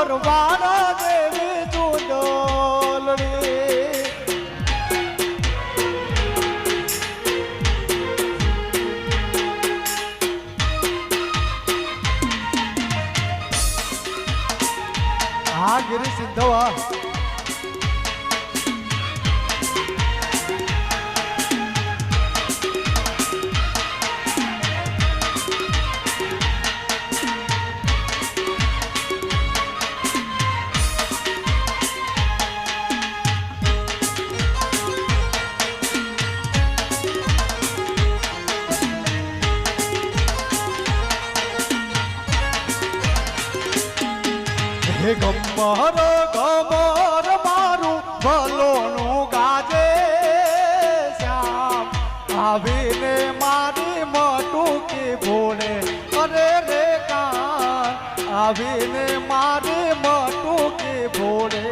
પરવાના દેવી ચૂંદોલડી. હા ગિરી સિંધવા. હે ગમર ગમર મારું ભલોનું ગાજે શ્યામ. આવીને મારી મટુકી ભોળે અરે રે કાન. આવીને મારી મટુકી ભોળે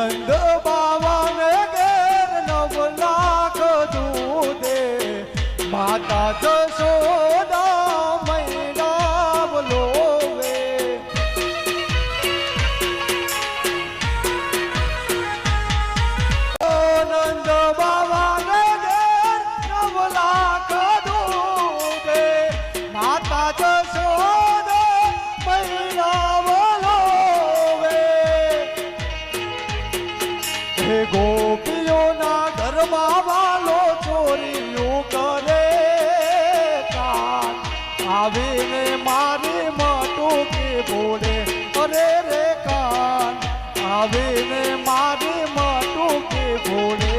નંદ બાવાને ઘેર નવ લાખ દૂધે માતા છે ગોપીઓના ઘરમાં વાલો ચોરીયું કરે આવીને મારી માટું કે બોલે, અરે રે કાન. આવીને મારી માટું કે બોલે